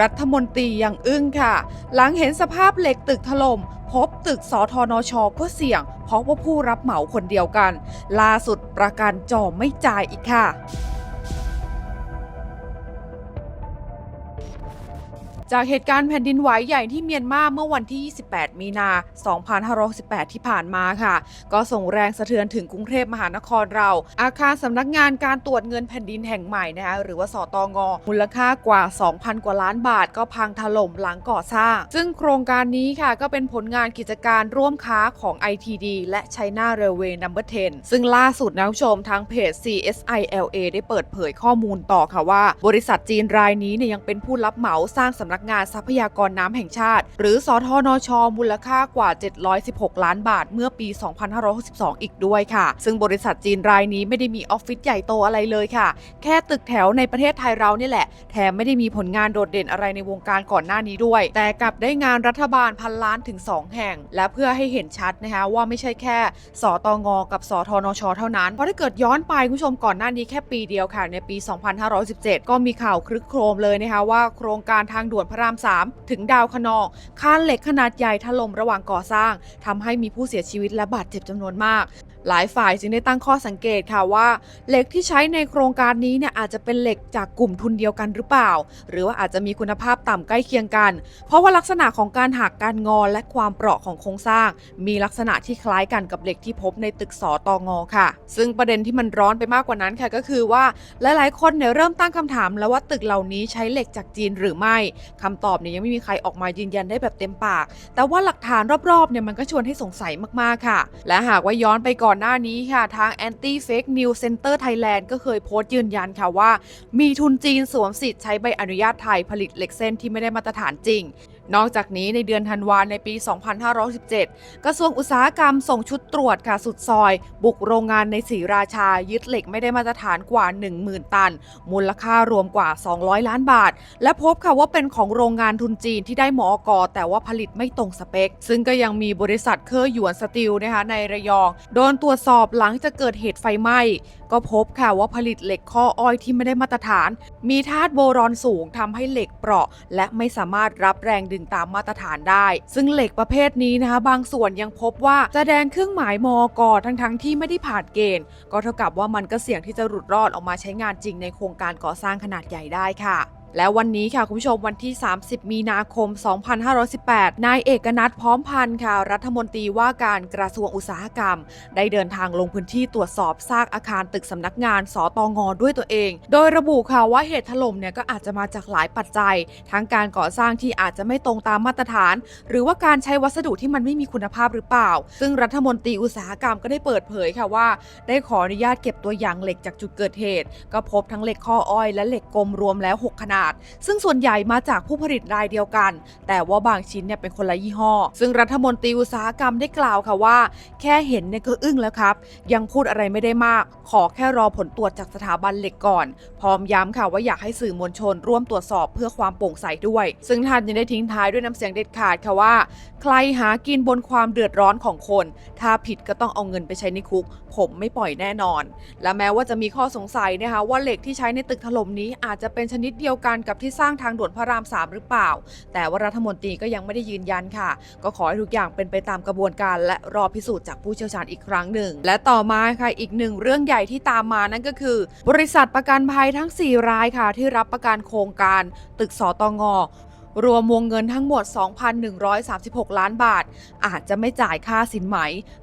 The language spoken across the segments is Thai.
รัฐมนตรียังอึ้งค่ะ หลังเห็นสภาพเหล็กตึกถล่มพบตึกสทนชก็เสี่ยง เพราะว่าผู้รับเหมาคนเดียวกัน ล่าสุดประกันจอไม่จ่ายอีกค่ะ จากเหตุการณ์แผ่นดินไหวใหญ่ที่เมียนมาเมื่อวันที่ 28 มีนา 2518ที่ผ่านมาค่ะ ก็ส่งแรงสะเทือนถึงกรุงเทพมหานครเรา อาคารสำนักงานการตรวจเงินแผ่นดินแห่งใหม่นะคะหรือว่าสตงมูลค่ากว่า 2,000 กว่าล้านบาท ก็พังถล่มหลังก่อสร้าง ซึ่งโครงการนี้ค่ะก็เป็นผลงานกิจการร่วมค้าของ ITD และ China Railway No. 10 ซึ่งล่าสุดนะคุณผู้ชมทางเพจ CSILA ได้เปิดเผยข้อมูลต่อค่ะว่า บริษัทจีนรายนี้เนี่ยยังเป็นผู้รับเหมาสร้างสำนักงานทรัพยากรน้ำแห่งชาติ หรือสทนช มูลค่ากว่า 716 ล้านบาท เมื่อปี 2562 อีกด้วยค่ะ ซึ่งบริษัทจีนรายนี้ไม่ได้มีออฟฟิศใหญ่โตอะไรเลยค่ะ แค่ตึกแถวในประเทศไทยเราเนี่ยแหละ แถมไม่ได้มีผลงานโดดเด่นอะไรในวงการก่อนหน้านี้ด้วย แต่กลับได้งานรัฐบาลพันล้านถึง 2 แห่ง และเพื่อให้เห็นชัดนะคะว่าไม่ใช่แค่สตงกับสทนช เท่านั้น เพราะถ้าเกิดย้อนไปคุณผู้ชมก่อนหน้านี้แค่ปีเดียวค่ะในปี 2517 ก็มีข่าวคลึกโครมเลยนะคะว่าโครงการทางด่วนพระราม 3 ถึงดาวคนองคานเหล็กขนาดใหญ่ถล่มระหว่างก่อสร้างทำให้มีผู้เสียชีวิตและบาดเจ็บจำนวนมากหลายฝ่ายจึงได้ตั้งข้อสังเกตค่ะว่า เหล็กที่ใช้ในโครงการนี้เนี่ยอาจจะเป็นเหล็กจากกลุ่มทุนเดียวกันหรือเปล่า หรือว่าอาจจะมีคุณภาพต่ำใกล้เคียงกัน เพราะว่าลักษณะของการหักการงอและความเปราะของโครงสร้าง มีลักษณะที่คล้ายกันกับเหล็กที่พบในตึกสอตองอค่ะ ซึ่งประเด็นที่มันร้อนไปมากกว่านั้นค่ะก็คือว่าหลายๆ คนเนี่ยเริ่มตั้งคำถามแล้วว่าตึกเหล่านี้ใช้เหล็กจากจีนหรือไม่คำตอบเนี่ยยังไม่มีใครออกมายืนยันได้แบบเต็มปาก แต่ว่าหลักฐานรอบๆเนี่ยมันก็ชวนให้สงสัยมากๆค่ะ และหากว่าย้อนไปก่อน่อนหน้านี้ค่ะ ทาง Anti Fake News Center Thailand ก็เคยโพสต์ยืนยันค่ะว่า มีทุนจีนสวมสิทธิ์ใช้ใบอนุญาตไทยผลิตเหล็กเส้นที่ไม่ได้มาตรฐานจริง นอกจากนี้ในเดือนธันวาในปี 2517 กระทรวงอุตสาหกรรมส่งชุดตรวจค่ะสุดซอย บุกโรงงานในศรีราชายึดเหล็กไม่ได้มาตรฐานกว่า 10,000 ตัน มูลค่ารวมกว่า 200 ล้านบาท และพบค่ะว่าเป็นของโรงงานทุนจีนที่ได้หมอกอแต่ว่าผลิตไม่ตรงสเปค ซึ่งก็ยังมีบริษัทเคอร์หยวนสตีลนะคะในระยอง โดนตรวจสอบหลังจะเกิดเหตุไฟไหม้ก็พบค่ะว่าผลิตเหล็กข้ออ้อยที่ไม่ได้มาตรฐาน มีธาตุโบรอนสูงทำให้เหล็กเปราะ และไม่สามารถรับแรงดึงตามมาตรฐานได้ ซึ่งเหล็กประเภทนี้นะคะ บางส่วนยังพบว่าจะแดงเครื่องหมายมอกทั้งทั้งๆที่ไม่ได้ผ่านเกณฑ์ ก็เท่ากับว่ามันก็เสี่ยงที่จะหลุดรอดออกมาใช้งานจริงในโครงการก่อสร้างขนาดใหญ่ได้ค่ะ และวันนี้ค่ะคุณผู้ชมวันที่ 30 มีนาคม 2518 นายเอกนัทพร้อมพันธ์ค่ะ รัฐมนตรีว่าการกระทรวงอุตสาหกรรม ได้เดินทางลงพื้นที่ตรวจสอบซากอาคารตึกสำนักงานสอตงด้วยตัวเอง โดยระบุค่ะว่าเหตุถล่มเนี่ยก็อาจจะมาจากหลายปัจจัย ทั้งการก่อสร้างที่อาจจะไม่ตรงตามมาตรฐาน หรือว่าการใช้วัสดุที่มันไม่มีคุณภาพหรือเปล่า ซึ่งรัฐมนตรีอุตสาหกรรมก็ได้เปิดเผยค่ะว่า ได้ขออนุญาตเก็บตัวอย่างเหล็กจากจุดเกิดเหตุ ก็พบทั้งเหล็กข้ออ้อยและเหล็กกลมรวมแล้ว 6 ขนาดซึ่งส่วนใหญ่มาจากผู้ผลิตรายเดียวกัน แต่ว่าบางชิ้นเนี่ยเป็นคนละยี่ห้อ ซึ่งรัฐมนตรีอุตสาหกรรมได้กล่าวค่ะว่า แค่เห็นเนี่ยก็อึ้งแล้วครับ ยังพูดอะไรไม่ได้มาก ขอแค่รอผลตรวจจากสถาบันเหล็กก่อน พร้อมย้ำค่ะว่าอยากให้สื่อมวลชนร่วมตรวจสอบเพื่อความโปร่งใสด้วย ซึ่งท่านยังได้ทิ้งท้ายด้วยน้ำเสียงเด็ดขาดค่ะว่า ใครหากินบนความเดือดร้อนของคน ถ้าผิดก็ต้องเอาเงินไปใช้ในคุก ผมไม่ปล่อยแน่นอน และแม้ว่าจะมีข้อสงสัยนะคะว่าเหล็กที่ใช้ในตึกถล่มนี้อาจจะเป็นชนิดเดียวกันกับที่สร้างทางด่วนพระรามสามหรือเปล่า แต่ว่ารัฐมนตรีก็ยังไม่ได้ยืนยันค่ะ ก็ขอให้ทุกอย่างเป็นไปตามกระบวนการ และรอพิสูจน์จากผู้เชี่ยวชาญอีกครั้งหนึ่ง และต่อมาค่ะอีกหนึ่งเรื่องใหญ่ที่ตามมานั่นก็คือ บริษัทประกันภัยทั้ง 4 รายค่ะ ที่รับประกันโครงการ ตึกสตง รวมวงเงินทั้งหมด 2,136 ล้านบาท อาจจะไม่จ่ายค่าสินไหม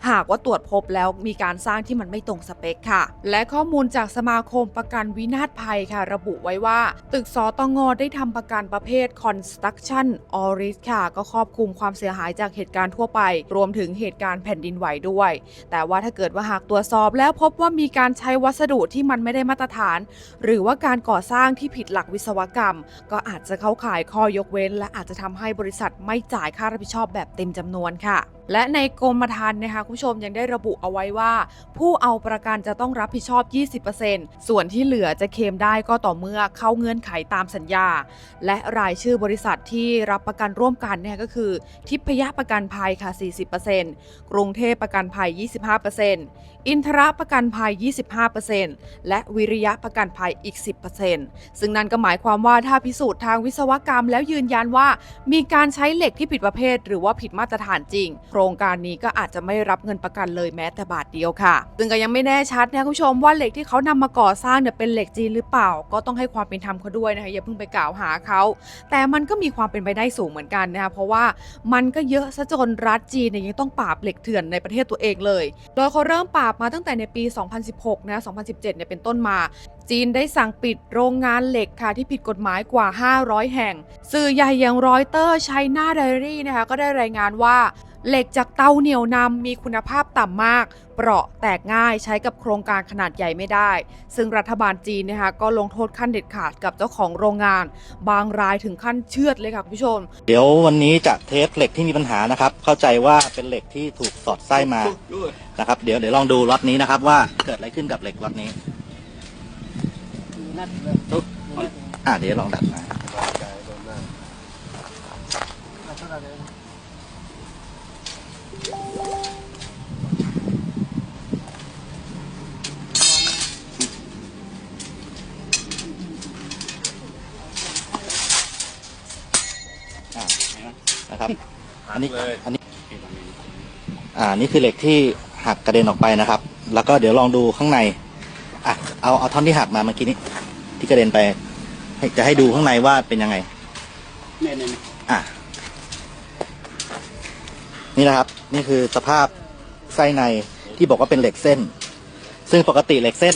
หากว่าตรวจพบแล้วมีการสร้างที่มันไม่ตรงสเปคค่ะ และข้อมูลจากสมาคมประกันวินาศภัยค่ะ ระบุไว้ว่า ตึกสตงได้ทำประกันประเภท construction all risk ค่ะ ก็ครอบคลุมความเสียหายจากเหตุการณ์ทั่วไป รวมถึงเหตุการณ์แผ่นดินไหวด้วย แต่ว่าถ้าเกิดว่าหากตรวจสอบแล้วพบว่ามีการใช้วัสดุที่มันไม่ได้มาตรฐาน หรือว่าการก่อสร้างที่ผิดหลักวิศวกรรม ก็อาจจะเข้าข่ายข้อยกเว้นและอาจจะทำให้บริษัทไม่จ่ายค่ารับผิดชอบแบบเต็มจำนวนค่ะ และในกรมธรรม์นะคะคุณผู้ชมยังได้ระบุเอาไว้ว่า ผู้เอาประกันจะต้องรับผิดชอบ 20%ส่วนที่เหลือจะเคลมได้ก็ต่อเมื่อเข้าเงื่อนไขตามสัญญา และรายชื่อบริษัทที่รับประกันร่วมกันเนี่ยก็คือ ทิพยประกันภัยค่ะ 40%กรุงเทพประกันภัย 25%อินทรประกันภัย 25%และวิริยะประกันภัยอีก 10%ซึ่งนั่นก็หมายความว่าถ้าพิสูจน์ทางวิศวกรรม แล้วยืนยันว่า มีการใช้เหล็กที่ผิดประเภท หรือว่าผิดมาตรฐานจริงโครงการนี้ก็อาจจะไม่รับเงินประกันเลยแม้แต่บาทเดียวค่ะ ซึ่งก็ยังไม่แน่ชัดนะคุณผู้ชมว่าเหล็กที่เขานำมาก่อสร้างเนี่ยเป็นเหล็กจีนหรือเปล่า ก็ต้องให้ความเป็นธรรมเขาด้วยนะคะอย่าเพิ่งไปกล่าวหาเขา แต่มันก็มีความเป็นไปได้สูงเหมือนกันนะคะเพราะว่ามันก็เยอะซะจนรัฐจีนเนี่ยยังต้องปราบเหล็กเถื่อนในประเทศตัวเองเลย โดยเขาเริ่มปราบมาตั้งแต่ในปี 2016 นะ 2017 เนี่ยเป็นต้นมา จีนได้สั่งปิดโรงงานเหล็กค่ะที่ผิดกฎหมายกว่า 500 แห่ง สื่อใหญ่อย่างรอยเตอร์ไชน่าไดอารี่นะคะก็ได้รายงานว่า เหล็กจากเตาเหนียวนำมีคุณภาพต่ำมาก เปราะแตกง่ายใช้กับโครงการขนาดใหญ่ไม่ได้ ซึ่งรัฐบาลจีนนะคะก็ลงโทษขั้นเด็ดขาดกับเจ้าของโรงงาน บางรายถึงขั้นเชือดเลยค่ะคุณผู้ชม เดี๋ยววันนี้จะเทสเหล็กที่มีปัญหานะครับ เข้าใจว่าเป็นเหล็กที่ถูกสอดไส้มานะครับเดี๋ยวเดี๋ยวลองดูล็อตนี้นะครับ ว่าเกิดอะไรขึ้นกับเหล็กล็อตนี้อ่าเดี๋ยวลองดัดมาอ่า นะครับ อันนี้อันนี้อ่านี่คือเหล็กที่หักกระเด็นออกไปนะครับ แล้วก็เดี๋ยวลองดูข้างในอะเอาเอาท่อนที่หักมาเมื่อกี้นี้ที่กระเด็นไปให้จะให้ดูข้างในว่าเป็นยังไงอะนี่นะครับ นี่คือสภาพไส้ในที่บอกว่าเป็นเหล็กเส้น ซึ่งปกติเหล็กเส้น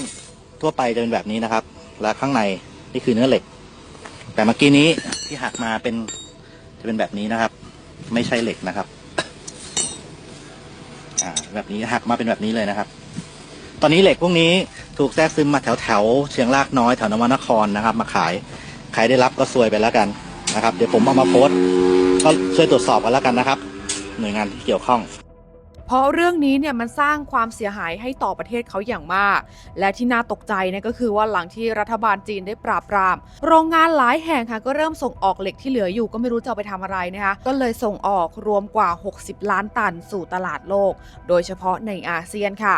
ทั่วไปจะเป็นแบบนี้นะครับ และข้างในนี่คือเนื้อเหล็ก แต่เมื่อกี้นี้ที่หักมาเป็นจะเป็นแบบนี้นะครับ ไม่ใช่เหล็กนะครับ อ่า แบบนี้หักมาเป็นแบบนี้เลยนะครับ ตอนนี้เหล็กพวกนี้ถูกแทรกซึมมาแถวแถวเชียงรากน้อยแถวนวนครนะครับ มาขายใครได้รับก็ซวยไปแล้วกันนะครับ เดี๋ยวผมเอามาโพสต์ก็ช่วยตรวจสอบกันแล้วกันนะครับ หน่วยงานที่เกี่ยวข้อง เพราะเรื่องนี้เนี่ยมันสร้างความเสียหายให้ต่อประเทศเขาอย่างมาก และที่น่าตกใจเนี่ยก็คือว่าหลังที่รัฐบาลจีนได้ปราบปราม โรงงานหลายแห่งค่ะก็เริ่มส่งออกเหล็กที่เหลืออยู่ก็ไม่รู้จะเอาไปทำอะไรนะคะก็เลยส่งออกรวมกว่า 60 ล้านตันสู่ตลาดโลก โดยเฉพาะในอาเซียนค่ะ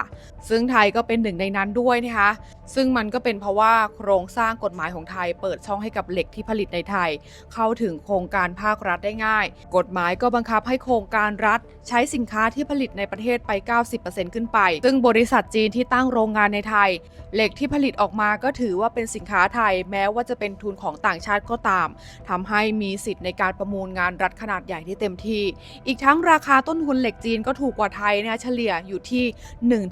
ซึ่งไทยก็เป็นหนึ่งในนั้นด้วยนะคะซึ่งมันก็เป็นเพราะว่าโครงสร้างกฎหมายของไทย เปิดช่องให้กับเหล็กที่ผลิตในไทย เข้าถึงโครงการภาครัฐได้ง่าย กฎหมายก็บังคับให้โครงการรัฐใช้สินค้าที่ผลิตในประเทศไป 90%ขึ้นไป ซึ่งบริษัทจีนที่ตั้งโรงงานในไทย เหล็กที่ผลิตออกมาก็ถือว่าเป็นสินค้าไทย แม้ว่าจะเป็นทุนของต่างชาติก็ตามทำให้มีสิทธิ์ในการประมูลงานรัฐขนาดใหญ่ที่เต็มที่ อีกทั้งราคาต้นทุนเหล็กจีนก็ถูกกว่าไทยนะเฉลี่ยอยู่ที่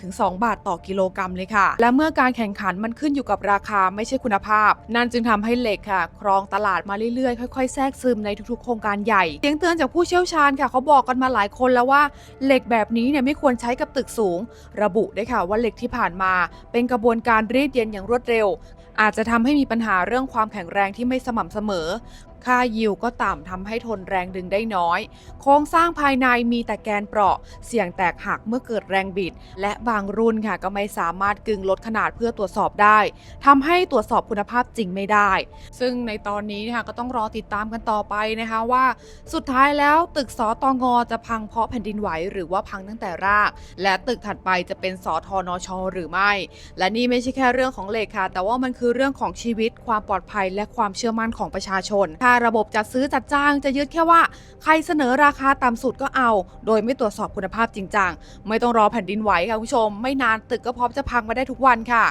1-2 บาทต่อกิโลกรัมเลยค่ะ และเมื่อการแข่งขันมันขึ้นอยู่กับราคาไม่ใช่คุณภาพ นั่นจึงทำให้เหล็กค่ะ ครองตลาดมาเรื่อยๆ ค่อยๆ แทรกซึมในทุกๆ โครงการใหญ่เสียงเตือนจากผู้เชี่ยวชาญค่ะเขาบอกกันมาหลายคนแล้วว่าเหล็กแบบนี้เนี่ยไม่ควรใช้กับตึกสูง ระบุได้ค่ะว่าเหล็กที่ผ่านมา เป็นกระบวนการรีดเย็นอย่างรวดเร็ว อาจจะทำให้มีปัญหาเรื่องความแข็งแรงที่ไม่สม่ำเสมอ ค่ายิวก็ต่ำทำให้ทนแรงดึงได้น้อย โครงสร้างภายในมีแต่แกนเปราะ เสี่ยงแตกหักเมื่อเกิดแรงบิด และบางรุ่นค่ะก็ไม่สามารถกึงลดขนาดเพื่อตรวจสอบได้ทำให้ตรวจสอบคุณภาพจริงไม่ได้ ซึ่งในตอนนี้นะคะก็ต้องรอติดตามกันต่อไปนะคะว่า สุดท้ายแล้วตึกสอตงจะพังเพราะแผ่นดินไหวหรือว่าพังตั้งแต่ราก และตึกถัดไปจะเป็นสทนชหรือไม่ และนี่ไม่ใช่แค่เรื่องของเหล็กค่ะ แต่ว่ามันคือเรื่องของชีวิตความปลอดภัยและความเชื่อมั่นของประชาชนถ้าระบบจัดซื้อจัดจ้างจะยึดแค่ว่า ใครเสนอราคาต่ำสุดก็เอา โดยไม่ตรวจสอบคุณภาพจริงจังไม่ต้องรอแผ่นดินไหวค่ะคุณผู้ชม ไม่นานตึกก็พร้อมจะพังมาได้ทุกวันค่ะ